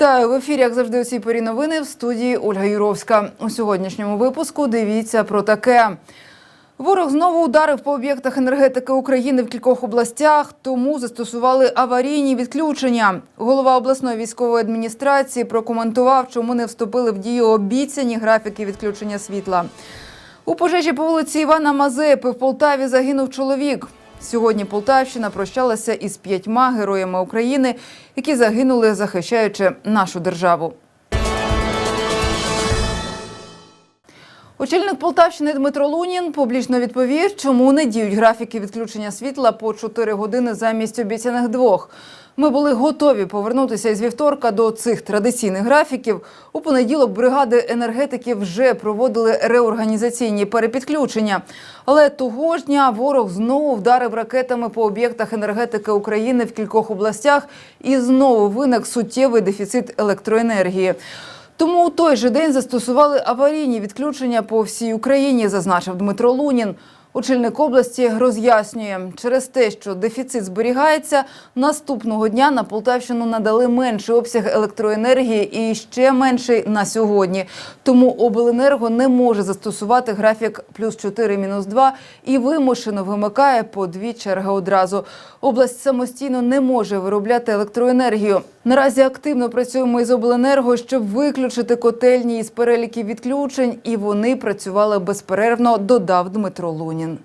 Вітаю в ефірі, як завжди, у цій порі новини в студії Ольга Юровська. У сьогоднішньому випуску дивіться про таке. Ворог знову ударив по об'єктах енергетики України в кількох областях, тому застосували аварійні відключення. Голова обласної військової адміністрації прокоментував, чому не вступили в дію обіцяні графіки відключення світла. У пожежі по вулиці Івана Мазепи в Полтаві загинув чоловік. Сьогодні Полтавщина прощалася із п'ятьма героями України, які загинули, захищаючи нашу державу. Очільник Полтавщини Дмитро Лунін публічно відповів, чому не діють графіки відключення світла по 4 години замість обіцяних двох. Ми були готові повернутися із вівторка до цих традиційних графіків. У понеділок бригади енергетиків вже проводили реорганізаційні перепідключення. Але того ж дня ворог знову вдарив ракетами по об'єктах енергетики України в кількох областях і знову виник суттєвий дефіцит електроенергії. Тому у той же день застосували аварійні відключення по всій Україні, зазначив Дмитро Лунін. Очільник області роз'яснює, через те, що дефіцит зберігається, наступного дня на Полтавщину надали менший обсяг електроенергії і ще менший на сьогодні. Тому обленерго не може застосувати графік плюс 4 мінус 2 і вимушено вимикає по дві черги одразу. Область самостійно не може виробляти електроенергію. Наразі активно працюємо із обленерго, щоб виключити котельні із переліків відключень, і вони працювали безперервно, додав Дмитро Лунін.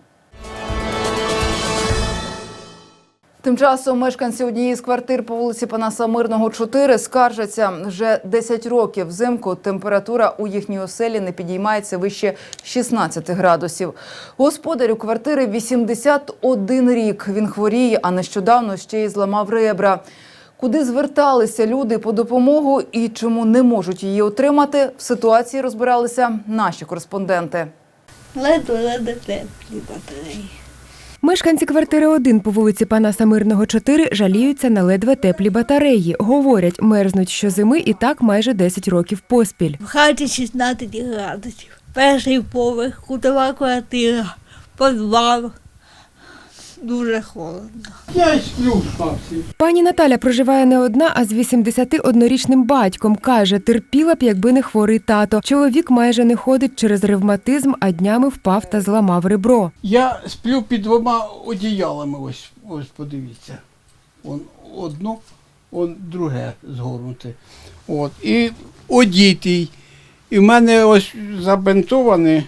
Тим часом мешканці однієї з квартир по вулиці Панаса Мирного, 4 скаржаться вже 10 років взимку. Температура у їхній оселі не підіймається вище 16 градусів. Господарю квартири 81 рік. Він хворіє, а нещодавно ще й зламав ребра. Куди зверталися люди по допомогу і чому не можуть її отримати, в ситуації розбиралися наші кореспонденти. Ледве-ледве теплі батареї. Мешканці квартири 1 по вулиці Панаса Мирного 4 жаліються на ледве теплі батареї. Говорять, мерзнуть щозими і так майже 10 років поспіль. В хаті 16 градусів. Перший поверх, кутова квартира, подвал. Дуже холодно. Я й сплю в шапці. Пані Наталя проживає не одна, а з 81-річним батьком. Каже, терпіла б, якби не хворий тато. Чоловік майже не ходить через ревматизм, а днями впав та зламав ребро. Я сплю під двома одіялами. Ось, ось подивіться. Он одно, он друге згорнуте. От. І одітий. І в мене ось забинтовані.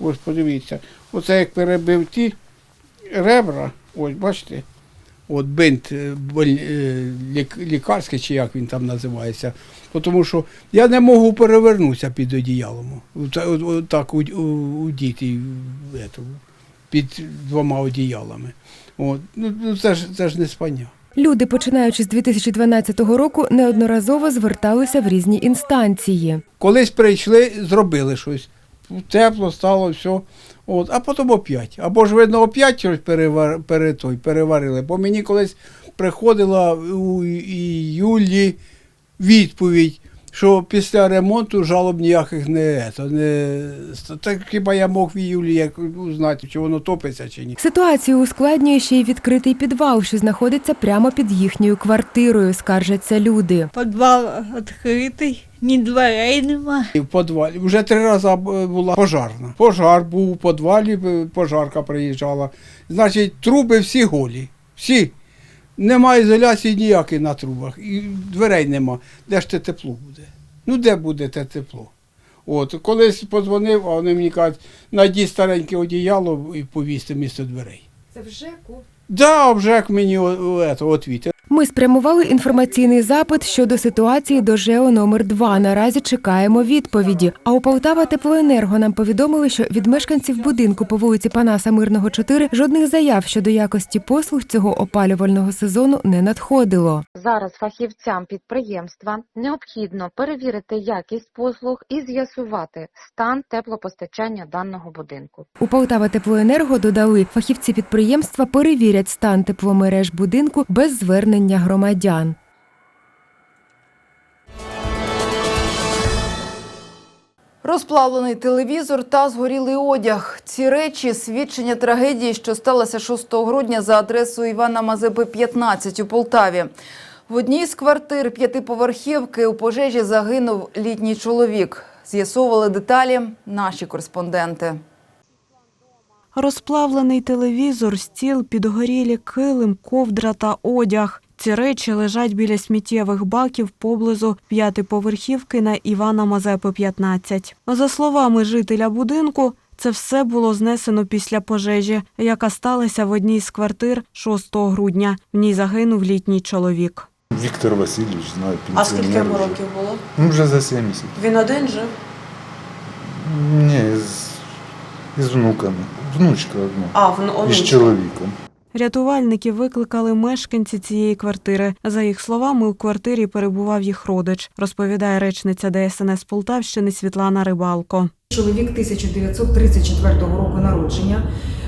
Ось подивіться. Оце як перебив ті ребра, ось бачите. От бинт е, е, лік- лікарський, чи як він там називається. Тому що я не можу перевернутися під одіялом. Так у, у, у діти в етому, під двома одіялами. От. Ну, ну, це, ж, це ж не спання. Люди, починаючи з 2012 року, неодноразово зверталися в різні інстанції. Колись прийшли, зробили щось. Тепло стало, все. От, а потім опять. Або ж видно, опять щось перевар, пере, той, переварили. Бо мені колись приходила у іюлі відповідь, що після ремонту жалоб ніяких не, ето, не так хіба я мог в іюлі як узнати, чи воно топиться чи ні. Ситуацію ускладнює ще й відкритий підвал, що знаходиться прямо під їхньою квартирою, скаржаться люди. Подвал відкритий, ні дверей нема. І в підвалі. Вже три рази була пожарна. Пожар був у підвалі, пожарка приїжджала. Значить, труби всі голі. Всі. Немає ізоляції ніякої на трубах. І дверей нема. Де ж те тепло буде? Ну де буде те тепло? От, колись подзвонив, а вони мені кажуть, найді стареньке одіяло і повісти місто дверей. Це вже Да, вже як мені о- о, ето, отвіти. Ми спрямували інформаційний запит щодо ситуації до ЖЕО номер 2 Наразі чекаємо відповіді. А у Полтава теплоенерго нам повідомили, що від мешканців будинку по вулиці Панаса Мирного 4 жодних заяв щодо якості послуг цього опалювального сезону не надходило. Зараз фахівцям підприємства необхідно перевірити якість послуг і з'ясувати стан теплопостачання даного будинку. У Полтава теплоенерго додали, фахівці підприємства перевірять стан тепломереж будинку без звернення громадян. Розплавлений телевізор та згорілий одяг. Ці речі свідчення трагедії, що сталося 6 грудня за адресою Івана Мазепи 15 у Полтаві. В одній з квартир п'ятиповерхівки у пожежі загинув літній чоловік. З'ясовували деталі наші кореспонденти. Розплавлений телевізор, стіл, підгорілі килим, ковдра та одяг. Ці речі лежать біля сміттєвих баків поблизу п'ятиповерхівки на Івана Мазепи 15. За словами жителя будинку, це все було знесено після пожежі, яка сталася в одній з квартир 6 грудня. В ній загинув літній чоловік. Віктор Васильович, знаю, А скільки йому років було? Ну, вже за 70. Він один жив? Ні, з, із внуками. Внучка одна. А, в І з чоловіком. Рятувальники викликали мешканці цієї квартири. За їх словами, у квартирі перебував їх родич, розповідає речниця ДСНС Полтавщини Світлана Рибалко. Чоловік 1934 року народження.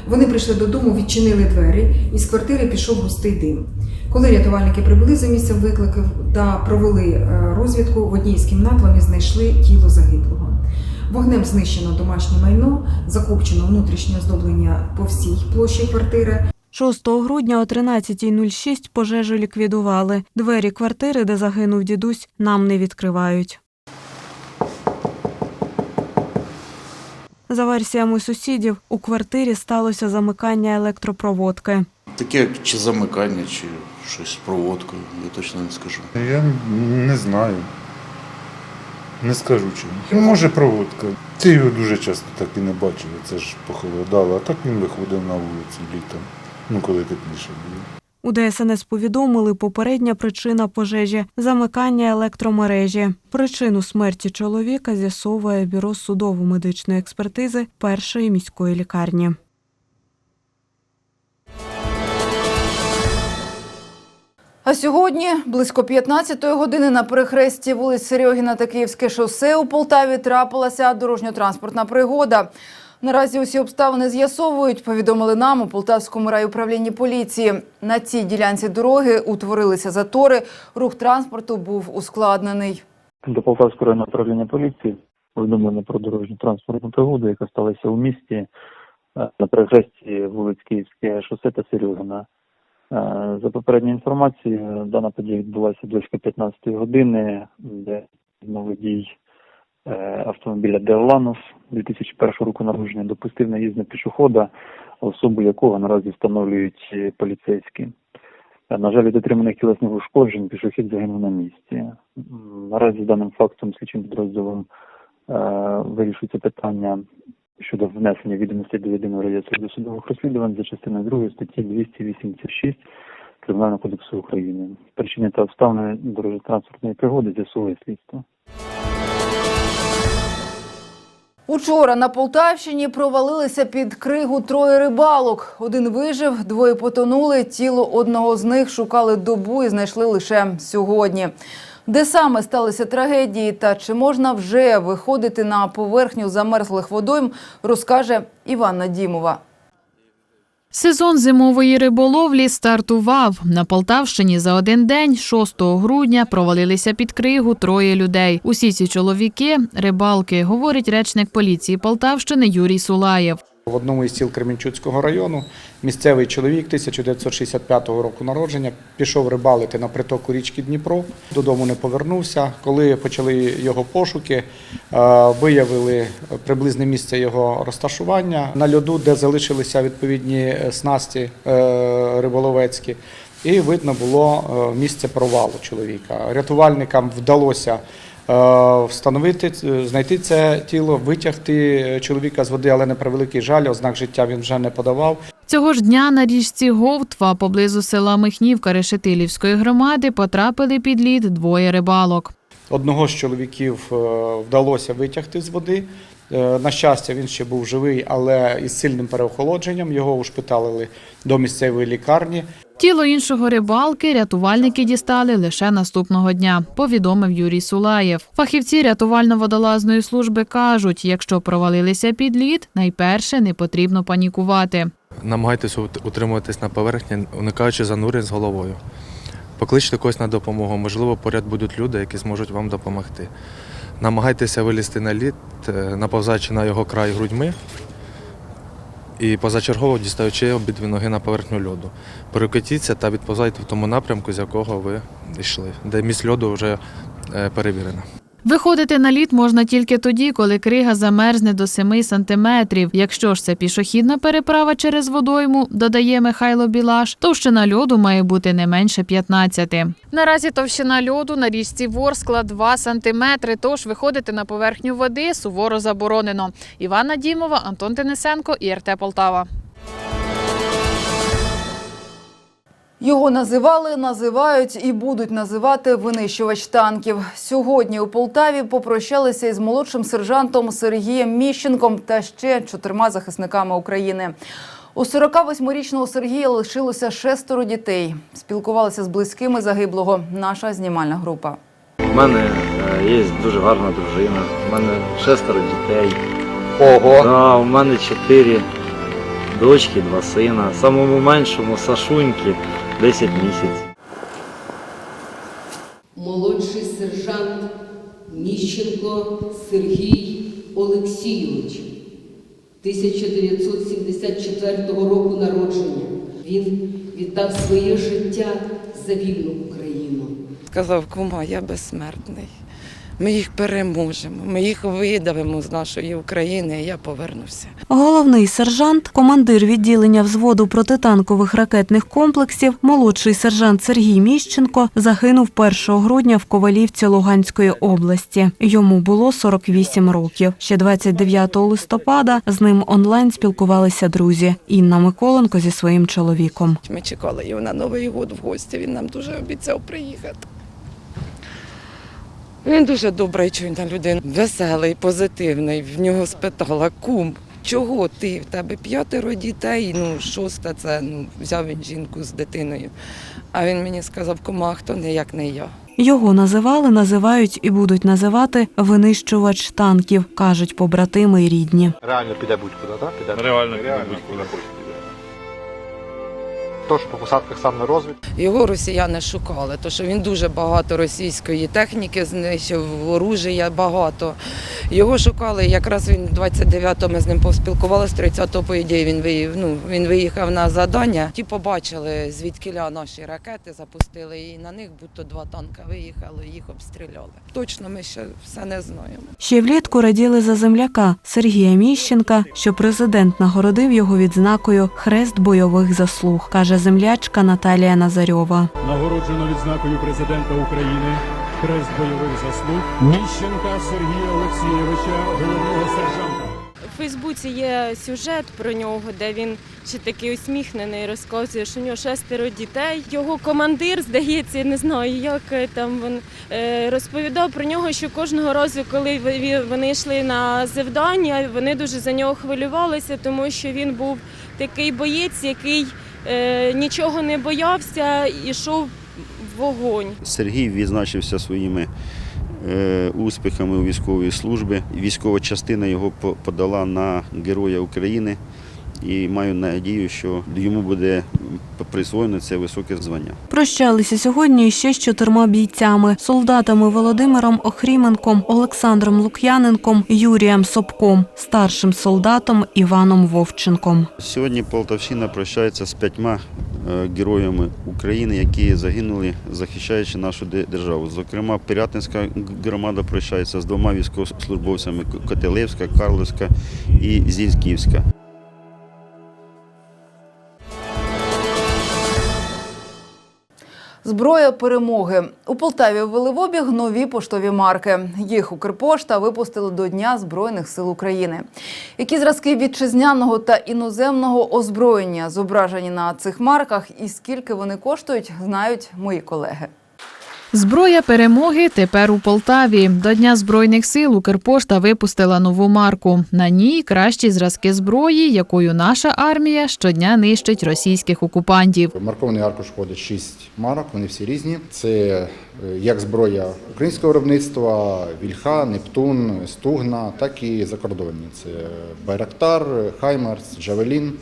Вони прийшли додому, відчинили двері, і з квартири пішов густий дим. Коли рятувальники прибули за місцем викликів та провели е, розвідку, в одній з кімнат вони знайшли тіло загиблого. Вогнем знищено домашнє майно, закопчено внутрішнє оздоблення по всій площі квартири. 6 грудня о 13.06 пожежу ліквідували. Двері квартири, де загинув дідусь, нам не відкривають. За версіями сусідів, у квартирі сталося замикання електропроводки. Таке чи замикання, чи щось з проводкою, я точно не скажу. Я не знаю. Не скажу чому. Ну, Може проводка. Ти його дуже часто так і не бачив, це ж похолодало, а так він виходив на вулицю літом, ну коли тепліше було. У ДСНС повідомили попередня причина пожежі замикання електромережі. Причину смерті чоловіка з'ясовує бюро судово-медичної експертизи першої міської лікарні. А сьогодні, близько 15-ї години, на перехресті вулиць Серьогіна та Київське шосе у Полтаві трапилася дорожньо-транспортна пригода. Наразі усі обставини з'ясовують, повідомили нам у Полтавському райуправлінні поліції. На цій ділянці дороги утворилися затори, рух транспорту був ускладнений. До Полтавського районного управління поліції повідомлено про дорожню транспортну пригоду, яка сталася у місті е, на перехресті вулиць Київське шосе та Серйогина. Е, За попередньою інформацією, дана подія відбулася близько 15 години, де новий дій е, автомобіля Деоланос 2001 року народження допустив наїзд на пішохода, особу якого наразі встановлюють е, поліцейські. Е, На жаль, від отриманих тілесних ушкоджень пішохід загинув на місці. Наразі з даним фактом слідчим підрозділом е, вирішується питання щодо внесення відомостей до єдиного реєстру досудових розслідувань за частиною 2 статті 286 Кримінального кодексу України. Причини та обставини дорожньо-транспортної пригоди з'ясовує слідство. Учора на Полтавщині провалилися під кригу троє рибалок. Один вижив, двоє потонули. Тіло одного з них шукали добу і знайшли лише сьогодні. Де саме сталися трагедії та чи можна вже виходити на поверхню замерзлих водойм, розкаже Іванна Дімова. Сезон зимової риболовлі стартував. На Полтавщині за один день, 6 грудня, провалилися під кригу троє людей. Усі ці чоловіки – рибалки, говорить речник поліції Полтавщини Юрій Сулаєв. В одному із сіл Кременчуцького району місцевий чоловік 1965 року народження пішов рибалити на притоку річки Дніпро. Додому не повернувся. Коли почали його пошуки, е, виявили приблизне місце його розташування на льоду, де залишилися відповідні е, снасті е, риболовецькі. І видно було місце провалу чоловіка. Рятувальникам вдалося встановити, е, знайти це тіло, витягти е, чоловіка з води, але на превеликий жаль, ознак життя він вже не подавав. Цього ж дня на річці Говтва поблизу села Михнівка Решетилівської громади потрапили під лід двоє рибалок. Одного з чоловіків е, вдалося витягти з води. Е, На щастя, він ще був живий, але із сильним переохолодженням його ушпиталили до місцевої лікарні. Тіло іншого рибалки рятувальники дістали лише наступного дня, повідомив Юрій Сулаєв. Фахівці рятувально-водолазної служби кажуть, якщо провалилися під лід, найперше не потрібно панікувати. Намагайтеся ут- утримуватись на поверхні, уникаючи занурень з головою. Покличте когось на допомогу, можливо, поряд будуть люди, які зможуть вам допомогти. Намагайтеся вилізти на лід, е, наповзаючи на його край грудьми і позачергово дістаючи обидві ноги на поверхню льоду. Перекотіться та відповзайте в тому напрямку, з якого ви йшли, де місць льоду вже е, перевірена. Виходити на лід можна тільки тоді, коли крига замерзне до 7 сантиметрів. Якщо ж це пішохідна переправа через водойму, додає Михайло Білаш, товщина льоду має бути не менше 15. Наразі товщина льоду на річці Ворскла 2 сантиметри, тож виходити на поверхню води суворо заборонено. Івана Дімова, Антон Денисенко і РТ Полтава. Його називали, називають і будуть називати винищувач танків. Сьогодні у Полтаві попрощалися із молодшим сержантом Сергієм Міщенком та ще чотирма захисниками України. У 48-річного Сергія лишилося шестеро дітей. Спілкувалися з близькими загиблого. Наша знімальна група. У мене е, є дуже гарна дружина, у мене шестеро дітей. Ого! Да, у мене чотири дочки, два сина. Самому меншому Сашуньки 10 місяців. молодший сержант Міщенко Сергій Олексійович, 1974 року народження. Він віддав своє життя за вільну Україну. Сказав, кума, я безсмертний. Ми їх переможемо, ми їх видавимо з нашої України, і я повернуся. Головний сержант, командир відділення взводу протитанкових ракетних комплексів, молодший сержант Сергій Міщенко загинув 1 грудня в Ковалівці Луганської області. Йому було 48 років. Ще 29 листопада з ним онлайн спілкувалися друзі Інна Миколенко зі своїм чоловіком. Ми чекали його на Новий год в гості. Він нам дуже обіцяв приїхати. Він дуже добрий, чуйна людина, веселий, позитивний. В нього спитала, кум, чого ти? В тебе п'ятеро дітей, ну шосте це ну, взяв він жінку з дитиною. А він мені сказав, кума, хто не як не я. Його називали, називають і будуть називати винищувач танків, кажуть побратими й рідні. Реально піде будь-куди, так? Піде. Реально піде будь-куди. Тож по посадках сам на розвід. Його росіяни шукали, тому що він дуже багато російської техніки знищив, оружия багато. Його шукали, якраз він 29-го ми з ним поспілкувалися, 30-го, по ідеї, він виїхав, ну, він виїхав на завдання. Ті побачили, звідкиля наші ракети запустили, і на них будто два танка виїхали, їх обстріляли. Точно ми ще все не знаємо. Ще влітку раділи за земляка Сергія Міщенка, що президент нагородив його відзнакою Хрест бойових заслуг, каже землячка Наталія Назарьова. Нагороджено відзнакою президента України Хрест бойових заслуг Міщенка Сергія Олексійовича, головного сержанта. У Фейсбуці є сюжет про нього, де він ще такий усміхнений, розказує, що у нього шестеро дітей. Його командир, здається, не знаю, як там він е, розповідав про нього, що кожного разу, коли вони йшли на завдання, вони дуже за нього хвилювалися, тому що він був такий боєць, який е, нічого не боявся і йшов в вогонь. Сергій відзначився своїми е, успіхами у військовій службі. Військова частина його подала на Героя України і маю надію, що йому буде присвоєно це високе звання. Прощалися сьогодні ще з чотирма бійцями: солдатами Володимиром Охріменком, Олександром Лук'яненком, Юрієм Собком, старшим солдатом Іваном Вовченком. Сьогодні Полтавщина прощається з п'ятьма е, героями України, які загинули, захищаючи нашу державу. Зокрема, Пирятинська громада прощається з двома військовослужбовцями Котелевська, Карловська і Зільківська. Зброя перемоги у Полтаві ввели в обіг нові поштові марки. Їх Укрпошта випустили до Дня Збройних сил України. Які зразки вітчизняного та іноземного озброєння зображені на цих марках і скільки вони коштують, знають мої колеги. Зброя перемоги тепер у Полтаві. До Дня Збройних сил Укрпошта випустила нову марку. На ній кращі зразки зброї, якою наша армія щодня нищить російських окупантів. Маркований аркуш входить 6 марок, вони всі різні. Це е, як зброя українського виробництва, Вільха, Нептун, Стугна, так і закордонні. Це Байрактар, Хаймарс, Джавелін.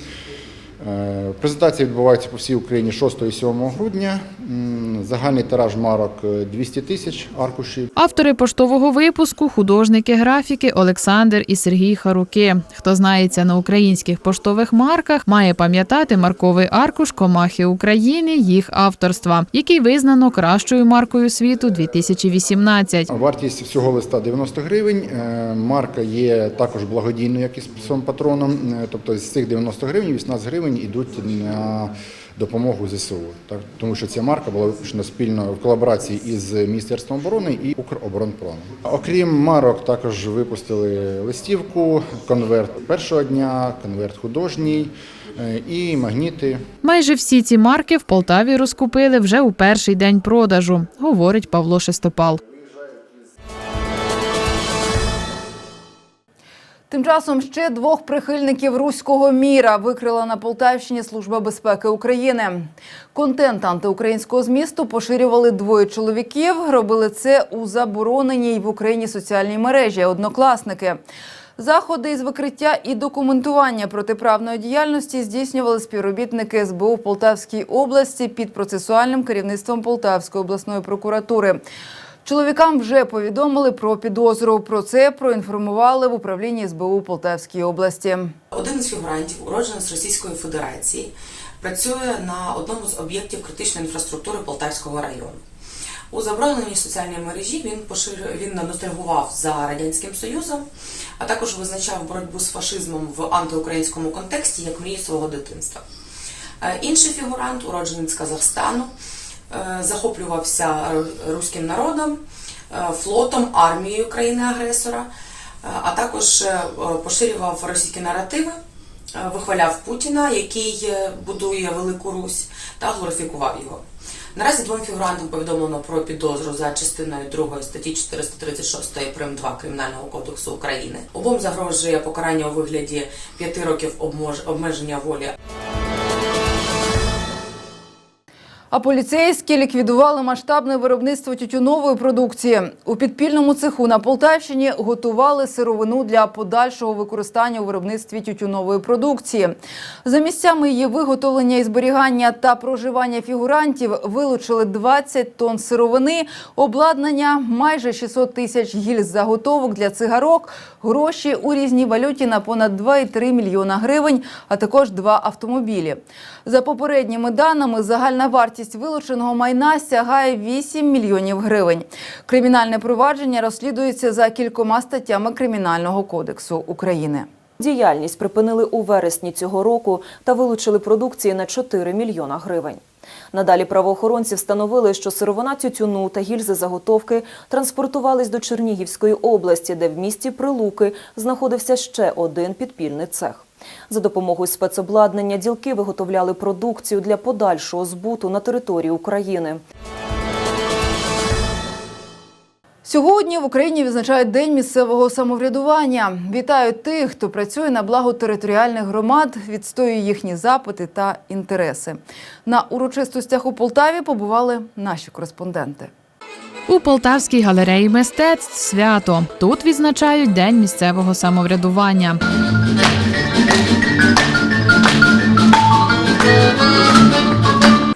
Е, Презентація відбувається по всій Україні 6 і 7 грудня. Загальний тираж марок е, 200 тисяч аркушів. Автори поштового випуску художники графіки Олександр і Сергій Харуки. Хто знається на українських поштових марках, має пам'ятати марковий аркуш Комахи України їх авторства, який визнано кращою маркою світу 2018. Вартість всього листа 90 гривень. Е, Марка є також благодійною, як і з патроном. Е, Тобто з цих 90 гривень 18 гривень йдуть на допомогу ЗСУ. Так, тому що ця марка була випущена спільно в колаборації із Міністерством оборони і Укроборонпромом. Окрім марок, також випустили листівку, конверт першого дня, конверт художній е, і магніти. Майже всі ці марки в Полтаві розкупили вже у перший день продажу, говорить Павло Шестопал. Тим часом ще двох прихильників руського міра викрила на Полтавщині Служба безпеки України. Контент антиукраїнського змісту поширювали двоє чоловіків. Робили це у забороненій в Україні соціальній мережі однокласники. Заходи із викриття і документування протиправної діяльності здійснювали співробітники СБУ в Полтавській області під процесуальним керівництвом Полтавської обласної прокуратури. Чоловікам вже повідомили про підозру. Про це проінформували в управлінні СБУ Полтавській області. Один із фігурантів, уродженець з Російської Федерації, працює на одному з об'єктів критичної інфраструктури Полтавського району. У забороненій соціальній мережі він поширює він ностальгував за радянським союзом, а також визначав боротьбу з фашизмом в антиукраїнському контексті як мрію свого дитинства. Е, Інший фігурант, уродженець Казахстану, е, захоплювався руським народом, е, флотом, армією країни-агресора, е, а також е, поширював російські наративи, е, вихваляв Путіна, який е, будує Велику Русь, та глорифікував його. Наразі двом фігурантам повідомлено про підозру за частиною 2 статті 436 прим. 2 Кримінального кодексу України. Обом загрожує покарання у вигляді 5 років обмеження волі А поліцейські ліквідували масштабне виробництво тютюнової продукції. У підпільному цеху на Полтавщині готували сировину для подальшого використання у виробництві тютюнової продукції. За місцями її виготовлення і зберігання та проживання фігурантів вилучили 20 тонн сировини, обладнання, майже 600 тисяч гільз заготовок для цигарок, гроші у різній валюті на понад 2,3 мільйона гривень, а також два автомобілі. За попередніми даними, загальна вартість вилученого майна сягає 8 мільйонів гривень. Кримінальне провадження розслідується за кількома статтями Кримінального кодексу України. Діяльність припинили у вересні цього року та вилучили продукції на 4 мільйона гривень. Надалі правоохоронці встановили, що сировина тютюну та гільзи заготовки транспортувались до Чернігівської області, де в місті Прилуки знаходився ще один підпільний цех. За допомогою спецобладнання ділки виготовляли продукцію для подальшого збуту на території України. Сьогодні в Україні відзначають День місцевого самоврядування. Вітають тих, хто працює на благо територіальних громад, відстоює їхні запити та інтереси. На урочистостях у Полтаві побували наші кореспонденти. У Полтавській галереї мистецтв свято. Тут відзначають День місцевого самоврядування. Thank you.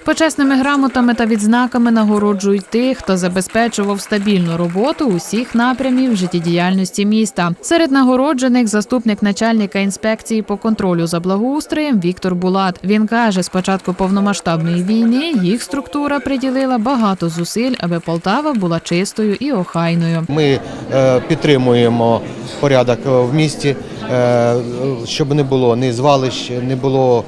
Почесними грамотами та відзнаками нагороджують тих, хто забезпечував стабільну роботу усіх напрямів життєдіяльності міста. Серед нагороджених заступник начальника інспекції по контролю за благоустроєм Віктор Булат. Він каже, з початку повномасштабної війни їх структура приділила багато зусиль, аби Полтава була чистою і охайною. Ми е, підтримуємо порядок е, в місті, е, щоб не було ні звалищ, не було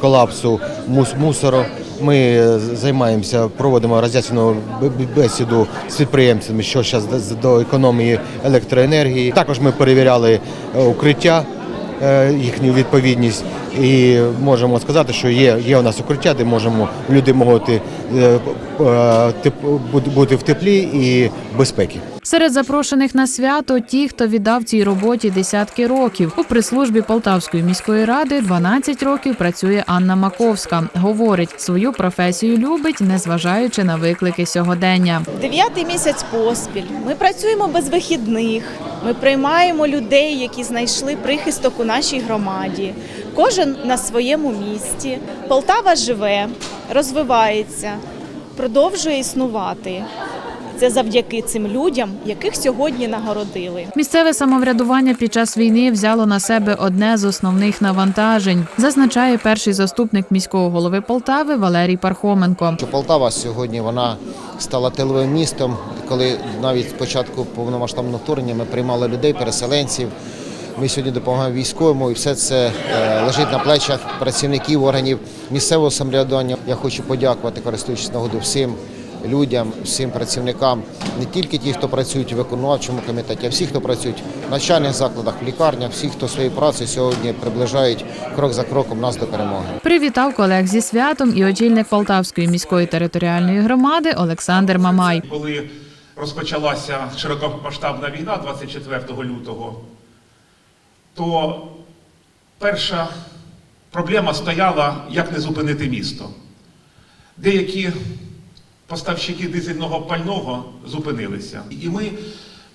колапсу мус- мусору. Ми е, займаємося, проводимо роз'яснену бесіду з підприємцями, що зараз до економії електроенергії. Також ми перевіряли е, укриття, е, їхню відповідність, і можемо сказати, що є, є у нас укриття, де можемо люди можуть бути в теплі і безпеці. Серед запрошених на свято ті, хто віддав цій роботі десятки років. У прес-службі Полтавської міської ради 12 років працює Анна Маковська. Говорить, свою професію любить, незважаючи на виклики сьогодення. Дев'ятий місяць поспіль. Ми працюємо без вихідних. Ми приймаємо людей, які знайшли прихисток у нашій громаді. Кожен на своєму місці. Полтава живе, розвивається, продовжує існувати. Це завдяки цим людям, яких сьогодні нагородили. Місцеве самоврядування під час війни взяло на себе одне з основних навантажень, зазначає перший заступник міського голови Полтави Валерій Пархоменко. Полтава сьогодні вона стала тиловим містом, коли навіть з початку повномасштабного вторгнення ми приймали людей, переселенців. Ми сьогодні допомагаємо військовому, і все це е, лежить на плечах працівників органів місцевого самоврядування. Я хочу подякувати, користуючись нагодою, всім людям, всім працівникам, не тільки ті, хто працюють у виконавчому комітеті, а всі, хто працюють в навчальних закладах, в лікарнях, всі, хто своєю працею сьогодні приближають крок за кроком нас до перемоги. Привітав колег зі святом і очільник Полтавської міської територіальної громади Олександр Мамай. Коли розпочалася широкомасштабна війна 24 лютого, то перша проблема стояла, як не зупинити місто. Деякі поставщики дизельного пального зупинилися. І ми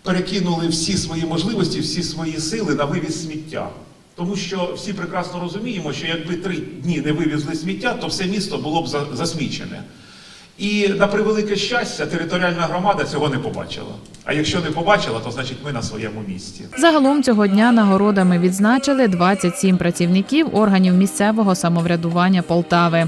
перекинули всі свої можливості, всі свої сили на вивіз сміття. Тому що всі прекрасно розуміємо, що якби три дні не вивезли сміття, то все місто було б за- засмічене. І на превелике щастя, територіальна громада цього не побачила. А якщо не побачила, то значить ми на своєму місці. Загалом цього дня нагородами відзначили 27 працівників органів місцевого самоврядування Полтави.